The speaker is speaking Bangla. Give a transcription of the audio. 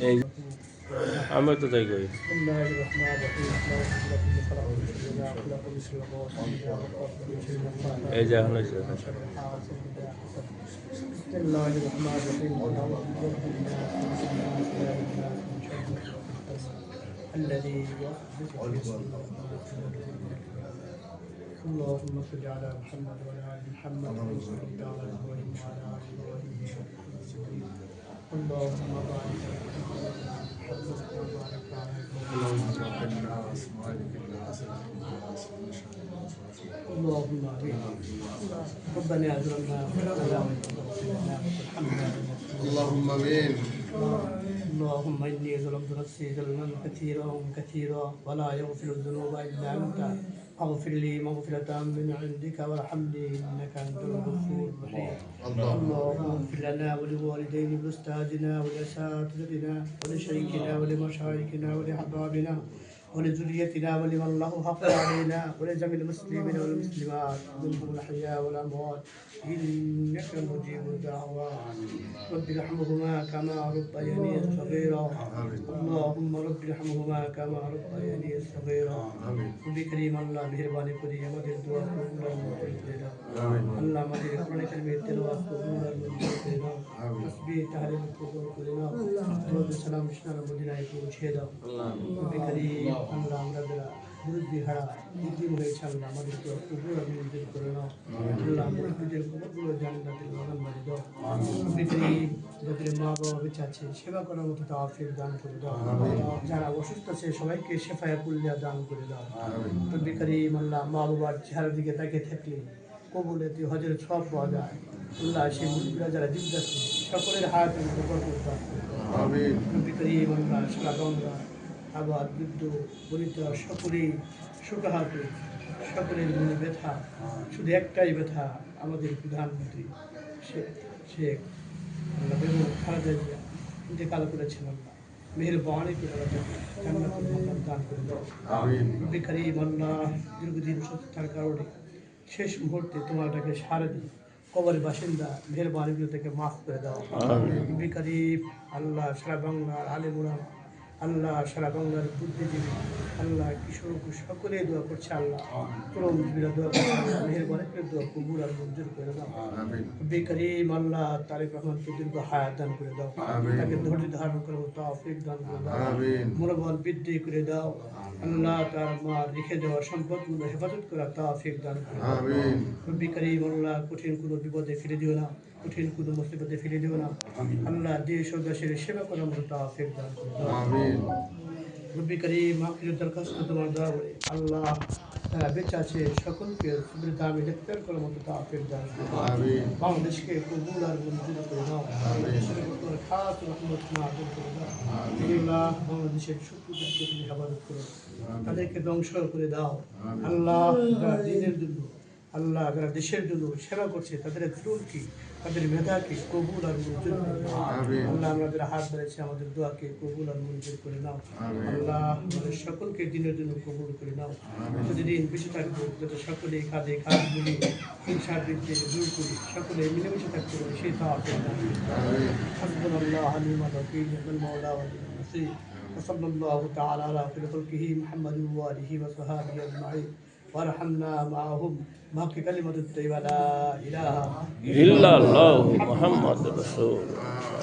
এই আমি তো তাই করি এই যে এখন হয়েছে اللهم صل على محمد وعلى ال محمد كما صليت على ابراهيم وعلى ال ابراهيم اللهم بارك على اللهم آمين. ربنا اللهم امين اللهم إني ظلمت نفسي ظلما كثيرا كثيرا ولا يغفر الذنوب إلا أنت. اغفر لي مغفرة من عندك وارحمني إنك أنت الغفور الرحيم. اللهم اغفر لنا ولوالدين ولاستاذنا ولأساتذتنا ولشيخنا ولمشايخنا ولأحبابنا. ولذريتنا ولمن له حق علينا ولجميع المسلمين والمسلمات منهم الاحياء والاموات انك مجيب الدعوات رب ارحمهما كما ربياني صغيرا اللهم رب ارحمهما كما ربياني صغيرا بكريم الله مهرباني করি আমাদের দোয়া কবুল আর মঞ্জুর করে দাও আল্লাহ আমাদের কোরআন কারিমের তেলাওয়াত কবুল আর মঞ্জুর করে দাও তাসবিহ তাহলিল কবুল করে দাও দরুদ সালাম ইসলাম মদিনায় পৌঁছে দাও। বেকারি আল্লাহ আমরা যারা হয়েছে কবুল করে আল্লাহ দাও। বেকারি যাদের মা বাবা বেঁচে আছে সেবা করার মতো তাওয়াফিক দান করে দাও। যারা অসুস্থ আছে সবাইকে শেফায়া কুল্লিয়া দান করে দাও। রব্বি করিম আল্লাহ মা বাবার চেহারার দিকে তাকিয়ে থাকলে কবুলে তুই হজরের সব পাওয়া যায়। আল্লাহ সেই মুরব্বীরা যারা জীবিত আছে সকলের হাত রব্বি করিম আল্লাহ সারা গঙ্গা আবার বৃদ্ধ বনিতা সকলেই সুখাহাত সকলের মনে ব্যথা। শুধু একটাই ব্যথা আমাদের প্রধানমন্ত্রী সে আল্লাহ বেগম খালেদা জিয়া ইন্তেকাল করেছেন আল্লাহ। মেহরবানি করে দান করে রব্বি করিম দীর্ঘদিন সুস্থ থাকার কারণে শেষ মুহূর্তে তোমার ডাকে সারা দিই। কবরের বাসিন্দা মেহরবানিগুলো থেকে মাফ করে দাও। আল্লাহ সারা বাংলার আলেমুরাম আল্লাহ সারা বাংলার বুদ্ধিজীবী আল্লাহ কিশোর সকলে দোয়া করছে আল্লাহ। তরুণজীবীরা দোয়া করছে আল্লাহ করে দোয়া কবুল আর মঞ্জুর করে দাও। রব্বি করিম আল্লাহ তারেক রহমানকে দীর্ঘ হায়াত দান করে দাও। তাকে ধৈর্য ধারণ করে তৌফিক দান করে দাও। মনোবল বৃদ্ধি করে দাও। আল্লাহ তার মা রেখে দেওয়া সম্পদগুলো হেফাজত করা তাফিক দান করে দাও। রব্বি করিম আল্লাহ কঠিন কোনো বিপদে ফিরে দিও না। কঠিন কোনো মুসিবতে ফিরে দিও না। আল্লাহ দেশ ও দেশের সেবা করার মতো তাফিক দান আমিন। রব্বি করিম আখির দরখাস্ত তোমার দোয়া করে আল্লাহ তারা বেঁচে আছে সকলকে দামে ইফতার করার মতো তাফিক দান আমিন। বাংলাদেশকে কবুল আর মঞ্জুর করে দাও। বাংলাদেশের খাস রহমত করে দাও। আল্লাহ বাংলাদেশের শত্রুদেরকে তুমি হেফাজত করো। তাদেরকে ধ্বংস করে দাও। আল্লাহ দিনের জন্য আল্লাহ যারা দেশের জন্য সেবা করছে তাদের ত্রুটি তাদের মেধাকে কবুল আর মঞ্জুর করে দাও আমিন। আল্লাহ আমরা যারা হাত ধরেছি আমাদের দোয়াকে কবুল আর মঞ্জুর করে নাও আমিন। আল্লাহ আমাদের সকলকে দিনের জন্য কবুল করে নাও প্রতিদিন বেঁচে থাকবো যাতে সকলে কাঁধে কাঁধ মিলিয়ে হিংসার বিরুদ্ধে দূর করি সকলে মিলেমিশে থাকতে পারি সেই তা حسبنا الله ونعم الوكيل نعم المولى ونعم النصير وصلى الله تعالى على خير خلقه محمد واله وصحبه اجمعين وارحمنا معهم. باقي كلمة الطيبة لا إله إلا الله. محمد رسول الله.